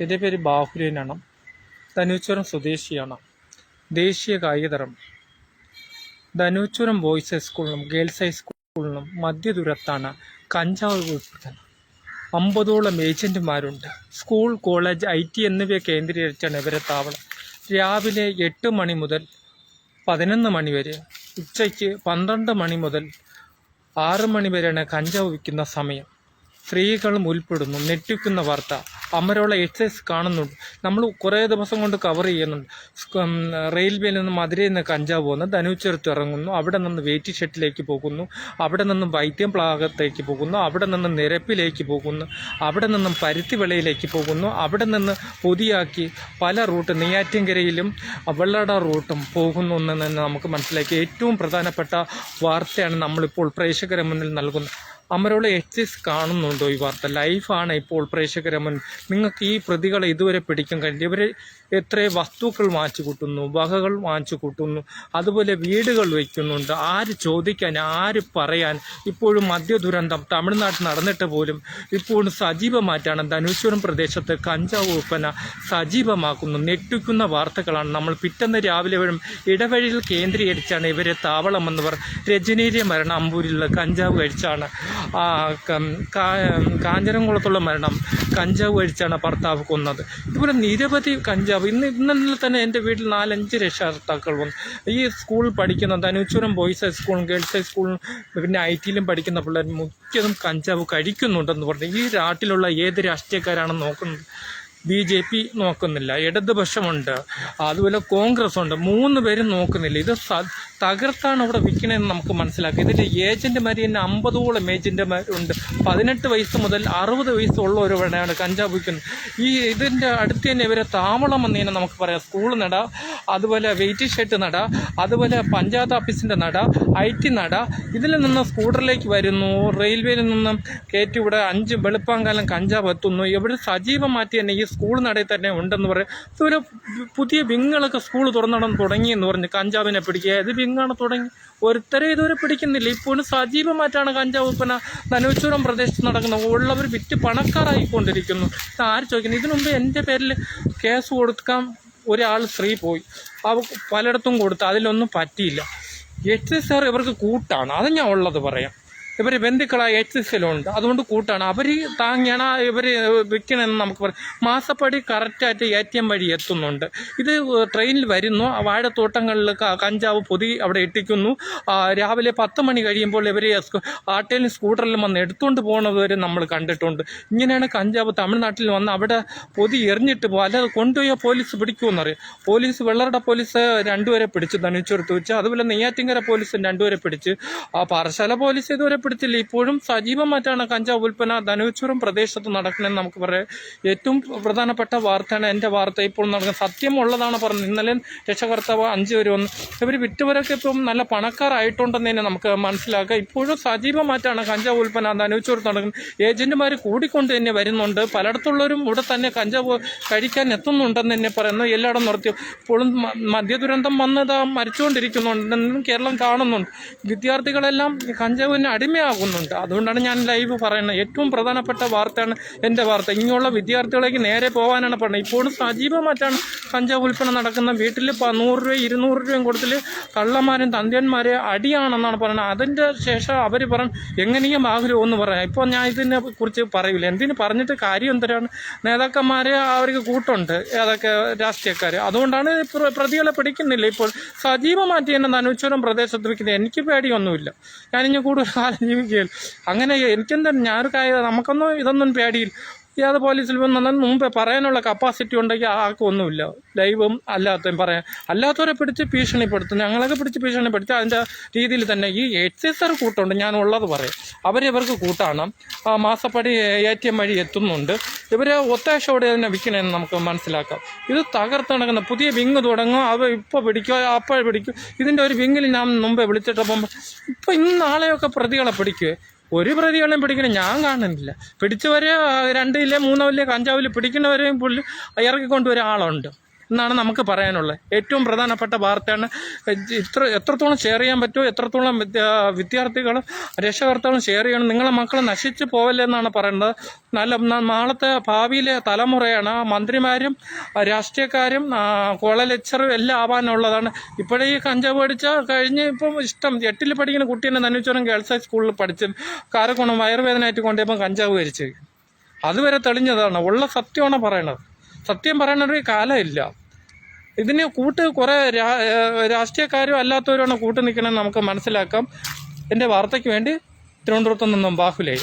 എന്റെ പേര് ബാഹുലേനാണ് ധനുച്ചുരം സ്വദേശിയാണ്. ദേശീയ കായികതരം. ധനുച്ചുരം ബോയ്സ് ഹൈസ്കൂളിലും ഗേൾസ് ഹൈസ്കൂളിലും മധ്യദൂരത്താണ് കഞ്ചാവ് ഉൾപ്പെടുത്തുന്നത് അമ്പതോളം ഏജന്റുമാരുണ്ട് സ്കൂൾ കോളേജ് ഐ ടി എന്നിവയെ കേന്ദ്രീകരിച്ചാണ് ഇവരെ താവളം. രാവിലെ എട്ട് മണി മുതൽ പതിനൊന്ന് മണി വരെ ഉച്ചയ്ക്ക് പന്ത്രണ്ട് മണി മുതൽ ആറ് മണി വരെയാണ് കഞ്ചാവ് വിൽക്കുന്ന സമയം. സ്ത്രീകളും ഉൾപ്പെടുന്നു. ഞെട്ടിക്കുന്ന വാർത്ത. അമരോള എക്സൈസ് കാണുന്നുണ്ട്. നമ്മൾ കുറേ ദിവസം കൊണ്ട് കവർ ചെയ്യുന്നുണ്ട്. റെയിൽവേയിൽ നിന്ന് മധുരയിൽ നിന്ന് കഞ്ചാവ് പോകുന്നു ധനുച്ചെടുത്ത് ഇറങ്ങുന്നു അവിടെ നിന്ന് വെയിറ്റ് ഷെട്ടിലേക്ക് പോകുന്നു അവിടെ നിന്നും വൈദ്യം പ്ലാഗത്തേക്ക് പോകുന്നു അവിടെ നിന്ന് നിരപ്പിലേക്ക് പോകുന്നു അവിടെ നിന്നും പരുത്തിവിളയിലേക്ക് പോകുന്നു അവിടെ നിന്ന് പൊതിയാക്കി പല റൂട്ട് നെയ്യാറ്റിൻകരയിലും വെള്ളട റൂട്ടും പോകുന്നു എന്ന് നമുക്ക് മനസ്സിലാക്കി ഏറ്റവും പ്രധാനപ്പെട്ട വാർത്തയാണ് നമ്മളിപ്പോൾ പ്രേക്ഷകരെ മുന്നിൽ നൽകുന്നത്. അമരോളെ എസ് കാണുന്നുണ്ടോ ഈ വാർത്ത? ലൈഫാണ് ഇപ്പോൾ പ്രേക്ഷകരമൻ നിങ്ങൾക്ക് ഈ പ്രതികളെ ഇതുവരെ പിടിക്കാൻ കഴിഞ്ഞില്ല. ഇവർ എത്ര വസ്തുക്കൾ വാങ്ങിച്ചു കൂട്ടുന്നു വകകൾ വാങ്ങിച്ചു കൂട്ടുന്നു അതുപോലെ വീടുകൾ വയ്ക്കുന്നുണ്ട് ആര് ചോദിക്കാൻ ആര് പറയാൻ? ഇപ്പോഴും മദ്യ ദുരന്തം തമിഴ്നാട്ടിൽ നടന്നിട്ട് പോലും ഇപ്പോഴും സജീവമായിട്ടാണ് ധനുശ്വരം പ്രദേശത്ത് കഞ്ചാവ് വിൽപ്പന സജീവമാക്കുന്നു. ഞെട്ടിക്കുന്ന വാർത്തകളാണ് നമ്മൾ പിറ്റന്ന് രാവിലെ വരും ഇടവഴിയിൽ കേന്ദ്രീകരിച്ചാണ് ഇവരെ താവളമെന്നവർ രജനീരെ മരണം അമ്പൂരിൽ കഞ്ചാവ് കഴിച്ചാണ്. ആ, കം- കാഞ്ഞിരംകുളത്തുള്ള മരണം കഞ്ചാവ് കഴിച്ചാണ് ഭർത്താവ് കൊന്നത്. ഇതുപോലെ നിരവധി കഞ്ചാവ് ഇന്ന് ഇന്നലെ തന്നെ എന്റെ വീട്ടിൽ നാലഞ്ച് രക്ഷകർത്താക്കൾ വന്നു. ഈ സ്കൂളിൽ പഠിക്കുന്ന ധനുച്ചുരം ബോയ്സ് ഹൈ സ്കൂളും ഗേൾസ് ഹൈ സ്കൂളും പിന്നെ ഐ ടിയിലും പഠിക്കുന്ന പിള്ളേർ മുഖ്യതും കഞ്ചാവ് കഴിക്കുന്നുണ്ടെന്ന് പറഞ്ഞു. ഈ നാട്ടിലുള്ള ഏത് രാഷ്ട്രീയക്കാരാണെന്ന് നോക്കുന്നത് ബി ജെ പി നോക്കുന്നില്ല ഇടതുപക്ഷമുണ്ട് അതുപോലെ കോൺഗ്രസ് ഉണ്ട് മൂന്ന് പേരും നോക്കുന്നില്ല. ഇത് തകർത്താണ് ഇവിടെ വിൽക്കണമെന്ന് നമുക്ക് മനസ്സിലാക്കുക ഇതിന്റെ ഏജന്റുമാർ തന്നെ അമ്പതോളം ഏജന്റുമാരുണ്ട് പതിനെട്ട് വയസ്സ് മുതൽ അറുപത് വയസ്സുള്ളവരാണ് കഞ്ചാവ് വിൽക്കുന്നത്. ഈ ഇതിന്റെ അടുത്ത് തന്നെ ഇവരെ താവളം എന്ന് തന്നെ നമുക്ക് പറയാം. സ്കൂൾ നട അതുപോലെ വെയിറ്റ് ഷെഡ് നട അതുപോലെ പഞ്ചായത്ത് ഓഫീസിന്റെ നട ഐ ടി നട. ഇതിൽ നിന്ന് സ്കൂട്ടറിലേക്ക് വരുന്നു. റെയിൽവേയിൽ നിന്നും കയറ്റി ഇവിടെ അഞ്ച് വെളുപ്പാങ്കാലം കഞ്ചാവ് എത്തുന്നു. ഇവിടെ സജീവമാറ്റി തന്നെ ഈ സ്കൂൾ നടയിൽ തന്നെ ഉണ്ടെന്ന് പറയും. ഇതൊരു പുതിയ വിങ്ങളൊക്കെ സ്കൂൾ തുറന്നിടം തുടങ്ങിയെന്ന് പറഞ്ഞ് കഞ്ചാവിനെ പിടിക്കുക. ഇത് വിങ്ങാണ് തുടങ്ങി. ഒരുത്തരെ ഇതുവരെ പിടിക്കുന്നില്ല. ഇപ്പോഴും സജീവമായിട്ടാണ് കഞ്ചാവ് വിൽപ്പന ധനുച്ചൂരം പ്രദേശത്ത് നടക്കുന്നത്. ഉള്ളവർ വിറ്റ് പണക്കാരായിക്കൊണ്ടിരിക്കുന്നു. ആര് ചോദിക്കുന്നു? ഇതിനു മുമ്പ് എന്റെ പേരിൽ കേസ് കൊടുക്കാൻ ഒരാൾ സ്ത്രീ പോയി. അവ പലയിടത്തും കൊടുത്തു. അതിലൊന്നും പറ്റിയില്ല. എച്ച് എസ് ആർ ഇവർക്ക് കൂട്ടാണ്. അത് ഞാൻ ഉള്ളത് പറയാം. ഇവർ ബന്ധുക്കളായ എച്ച് എസ് എല്ലുണ്ട് അതുകൊണ്ട് കൂട്ടാണ്. അവർ താങ്ങിയാണ് ഇവർ വിൽക്കണമെന്ന് നമുക്ക് പറയാം. മാസപ്പടി കറക്റ്റായിട്ട് എ ടി എം വഴി എത്തുന്നുണ്ട്. ഇത് ട്രെയിനിൽ വരുന്നു. വാഴത്തോട്ടങ്ങളിൽ കഞ്ചാവ് പൊതി അവിടെ ഇട്ടിക്കുന്നു. രാവിലെ പത്ത് മണി കഴിയുമ്പോൾ ഇവർ ആട്ടയിലും സ്കൂട്ടറിലും വന്ന് എടുത്തുകൊണ്ട് പോകുന്നത് വരെ നമ്മൾ കണ്ടിട്ടുണ്ട്. ഇങ്ങനെയാണ് കഞ്ചാവ് തമിഴ്നാട്ടിൽ വന്ന് അവിടെ പൊതി എറിഞ്ഞിട്ട് പോകും അല്ലാതെ കൊണ്ടുപോയ പോലീസ് പിടിക്കുമെന്നറിയാം പോലീസ് വെള്ളറട പോലീസ് രണ്ടുപേരെ പിടിച്ചു ധനുച്ചെടുത്ത് വെച്ച് അതുപോലെ നെയ്യാറ്റിങ്കര പോലീസ് രണ്ടുപേരെ പിടിച്ച് ആ പാറശാല പോലീസ് ഇതുവരെ പിടിച്ചില്ല ഇപ്പോഴും സജീവമായിട്ടാണ് കഞ്ചാവ് ഉൽപ്പന്ന ധനുച്ചുറം പ്രദേശത്ത് നടക്കണമെന്ന് നമുക്ക് പറയാം. ഏറ്റവും പ്രധാനപ്പെട്ട വാർത്തയാണ് എന്റെ വാർത്ത. ഇപ്പോൾ നടക്കുന്നത് സത്യമുള്ളതാണ് പറഞ്ഞത്. ഇന്നലെ രക്ഷകർത്താവ് അഞ്ച് പേര് വന്നു ഇവർ വിറ്റവരൊക്കെ ഇപ്പം നല്ല പണക്കാരായിട്ടുണ്ടെന്ന് തന്നെ നമുക്ക് മനസ്സിലാക്കാം. ഇപ്പോഴും സജീവമായിട്ടാണ് കഞ്ചാവ് ഉൽപ്പന്ന ധനുച്ചുറം നടക്കുന്നത്. ഏജന്റുമാർ കൂടിക്കൊണ്ട് തന്നെ വരുന്നുണ്ട്. പലയിടത്തുള്ളവരും ഇവിടെ തന്നെ കഞ്ചാവ് കഴിക്കാൻ എത്തുന്നുണ്ടെന്ന് തന്നെ പറയുന്നു. എല്ലായിടം നിർത്തി. ഇപ്പോഴും മദ്യ മദ്യദുരന്തം വന്നത് മരിച്ചുകൊണ്ടിരിക്കുന്നുണ്ടെന്നും കേരളം കാണുന്നുണ്ട്. വിദ്യാർത്ഥികളെല്ലാം കഞ്ചാവിന് കഞ്ചാവിന് അടിമയാകുന്നുണ്ട് അതുകൊണ്ടാണ് ഞാൻ ലൈവ് പറയുന്നത്. ഏറ്റവും പ്രധാനപ്പെട്ട വാർത്തയാണ് എന്റെ വാർത്ത. ഇങ്ങനെയുള്ള വിദ്യാർത്ഥികളേക്ക് നേരെ പോകാനാണ് പറഞ്ഞത്. ഇപ്പോഴും സജീവമായിട്ടാണ് കഞ്ചാവ് ഉൽപ്പന്നം നടക്കുന്ന വീട്ടിൽ നൂറ് രൂപ ഇരുന്നൂറ് രൂപയും കൊടുത്തിൽ കള്ളന്മാരും തന്ത്യന്മാരെ അടിയാണെന്നാണ് പറയുന്നത്. അതിന്റെ ശേഷം അവർ പറഞ്ഞു എങ്ങനെയും ആഗ്രഹം എന്ന് പറയാം. ഇപ്പോൾ ഞാൻ ഇതിനെ കുറിച്ച് പറയില്ല എന്തിനു പറഞ്ഞിട്ട് കാര്യം എന്തരാണ്? നേതാക്കന്മാരെ അവർക്ക് കൂട്ടുണ്ട്. ഏതൊക്കെ രാഷ്ട്രീയക്കാർ അതുകൊണ്ടാണ് പ്ര- പ്രതികളെ പിടിക്കുന്നില്ല ഇപ്പോൾ. സജീവമാറ്റി തന്നെ നനുച്ചൂരം പ്രദേശത്ത് വയ്ക്കുന്നത് എനിക്ക് പേടിയൊന്നുമില്ല. ഞാനിഞ്ഞ് കൂടുതൽ കാലം ജീവിക്കുകയില്ല അങ്ങനെ എനിക്കെന്താ ഞാനൊരു കാര്യം നമുക്കൊന്നും ഇതൊന്നും പേടിയില്ല. ഏത് പോലീസിൽ വന്നാൽ മുമ്പേ പറയാനുള്ള കപ്പാസിറ്റി ഉണ്ടെങ്കിൽ ആർക്കൊന്നുമില്ല ലൈവും അല്ലാത്തതും പറയാൻ അല്ലാത്തവരെ പിടിച്ച് ഭീഷണിപ്പെടുത്തും. ഞങ്ങളൊക്കെ പിടിച്ച് ഭീഷണിപ്പെടുത്തി അതിന്റെ രീതിയിൽ തന്നെ ഈ ആർ കൂട്ടുണ്ട് ഞാൻ ഉള്ളത് പറയാം. അവരിവർക്ക് കൂട്ടാണ്. മാസപ്പടി എ ടി എം വഴി എത്തുന്നുണ്ട്. ഇവർ ഒത്താശയോടെ തന്നെ വിൽക്കണമെന്ന് നമുക്ക് മനസ്സിലാക്കാം. ഇത് തകർത്ത് നടക്കുന്ന പുതിയ വിങ് തുടങ്ങും. അവ ഇപ്പോൾ പിടിക്കുക അപ്പോൾ പിടിക്കും. ഇതിന്റെ ഒരു വിങ്ങിൽ ഞാൻ മുമ്പേ വിളിച്ചിട്ടപ്പം ഇപ്പം ഇന്ന് നാളെയൊക്കെ പ്രതികളെ പിടിക്കുക ഒരു പ്രതികളെയും പിടിക്കണം ഞാൻ കാണുന്നില്ല. പിടിച്ചവരെ രണ്ടില്ലേ മൂന്നോ ഇല്ലേ കഞ്ചാവിൽ പിടിക്കുന്നവരെയും പുള്ളി ഇറക്കിക്കൊണ്ട് ഒരാളുണ്ട് എന്നാണ് നമുക്ക് പറയാനുള്ളത്. ഏറ്റവും പ്രധാനപ്പെട്ട വാർത്തയാണ് ഇത്ര എത്രത്തോളം ഷെയർ ചെയ്യാൻ പറ്റുമോ എത്രത്തോളം വിദ്യാർത്ഥികളും രക്ഷകർത്താക്കളും ഷെയർ ചെയ്യണം നിങ്ങളെ മക്കൾ നശിച്ചു പോവല്ലേ എന്നാണ് പറയുന്നത്. നല്ല നാളത്തെ ഭാവിയിലെ തലമുറയാണ് മന്ത്രിമാരും രാഷ്ട്രീയക്കാരും കോളേജ് ലെക്ചറും എല്ലാം ആവാനുള്ളതാണ്. ഇപ്പോഴേ ഈ കഞ്ചാവ് പഠിച്ച കഴിഞ്ഞ് ഇപ്പം ഇഷ്ടം എട്ടിൽ പഠിക്കുന്ന കുട്ടീനെ നന്നുവച്ചോരം ഗേൾസ് ഹൈ സ്കൂളിൽ പഠിച്ച് കാരക്കോണം വയറുവേദനയായിട്ട് കൊണ്ടുപോയപ്പോൾ കഞ്ചാവ് കരിച്ച് അതുവരെ തെളിഞ്ഞതാണ്. ഉള്ള സത്യമാണ് പറയണത് സത്യം പറയണൊരു കാലമില്ല ഇതിന് കൂട്ട് കുറേ രാഷ്ട്രീയക്കാരും അല്ലാത്തവരുമാണ് കൂട്ട് നിൽക്കണമെന്ന് നമുക്ക് മനസ്സിലാക്കാം. എന്റെ വാർത്തയ്ക്ക് വേണ്ടി തിരുവനന്തപുരത്ത് നിന്നും ബാഹുലേ.